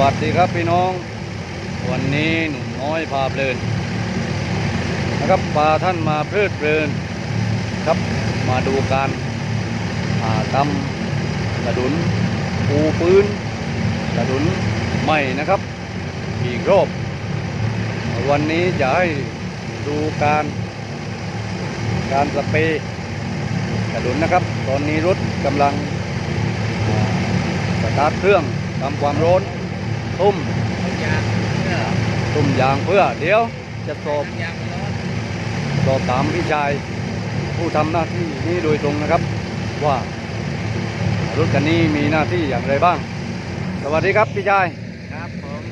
วัสดีครับพี่น้อง วันนี้หนุ่มน้อยพาเพลินนะครับพาท่านมาเพลิดเพลินครับมาดูการอ่าทำกระดุนปูปืนกระดุนใหม่นะครับ อีกรอบวันนี้จะให้ดูการการสเปรย์กระดุนนะครับ ตอนนี้รถกำลังสตาร์ทเครื่องทำความร้อน ตุ้มยางเพื่อตุ่มยางเพื่อเดี๋ยวจะสอบยางร้อนสอบถามพี่ชาย ผู้ทำหน้าที่นี้โดยตรงนะครับ ว่ารถคันนี้มีหน้าที่อย่างไรบ้าง สวัสดีครับพี่ชายครับผม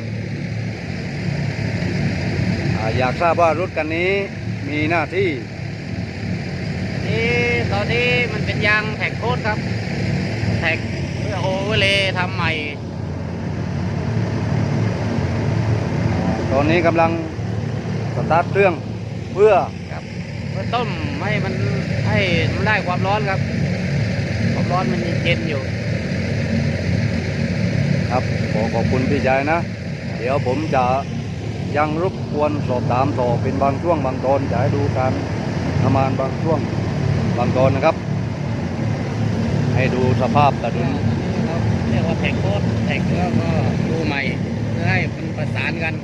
อาอยากทราบว่ารถคันนี้มีหน้าที่นี่ตอนนี้มันเป็นยางแท็กโคตรครับ แท็กเพื่อโอเวอร์เลย์ทำใหม่ ตอนนี้กำลังสตาร์ทเครื่องเพื่อครับเพื่อต้มให้มันให้มันได้ความร้อนครับ ความร้อนมันเย็นอยู่ ครับขอขอบคุณพี่ชายนะ เดี๋ยวผมจะยังรบกวนสอบถามต่อเป็นบางช่วงบางตอนจะให้ดูการทำงานบางช่วงบางตอนนะครับ ให้ดูสภาพกระดุนเราเรียกว่าแท็กโคตรแท็กแล้วก็ดูใหม่เพื่อให้มันประสานกัน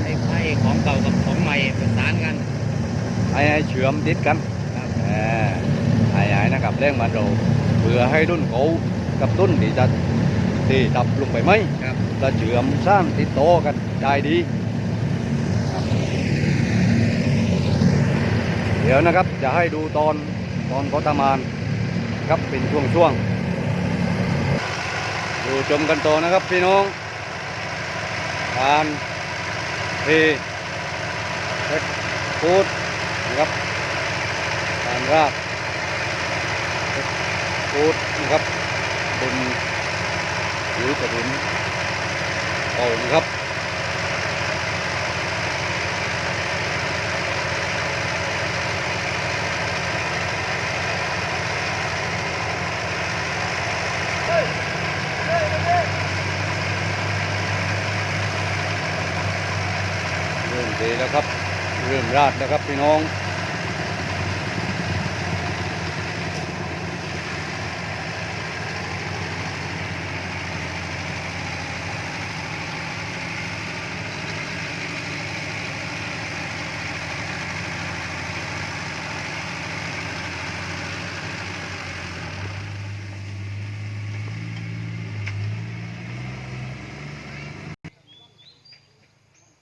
ให้ให้ของเก่ากับของใหม่ประสานกันให้ให้เชื่อมติดกันครับแหมหายหายนะครับแรงมาเราเพื่อให้รุ่นเขากับรุ่นที่จะที่ดับลงไปไหมครับจะเชื่อมสร้างติดโตอกันได้ดีครับเดี๋ยวนะครับจะให้ดูตอนตอนเขาทำงานครับเป็นช่วงๆดูชมกันต่อนะครับพี่น้องการเท เทคพูดนะครับการราดเทคพูดนะครับบนผิวกระดุนเก่านะครับเริ่มเทแล้วครับ เริ่มราดแล้วครับพี่น้อง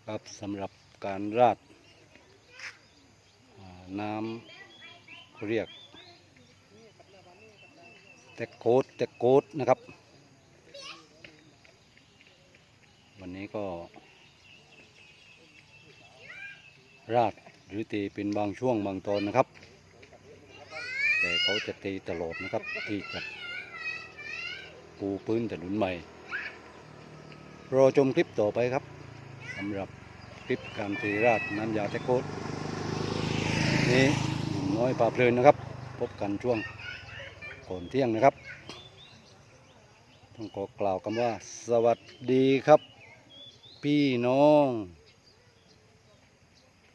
ครับสำหรับการราด น้ำเขาเรียกแตกโกดแตกโกดนะครับ วันนี้ก็ ราดหรือตีเป็นบางช่วงบางตอนนะครับ แต่เขาจะตีตลอดนะครับที่จะปูพื้นถนนใหม่ รอชมคลิปต่อไปครับสำหรับคลิปการตีราดน้ำยาแตกโกด นี้หนุ่มน้อยปลาเพลินนะครับ พบกันช่วงก่อนเที่ยงนะครับ ต้องขอกล่าวคำว่า สวัสดีครับ พี่น้อง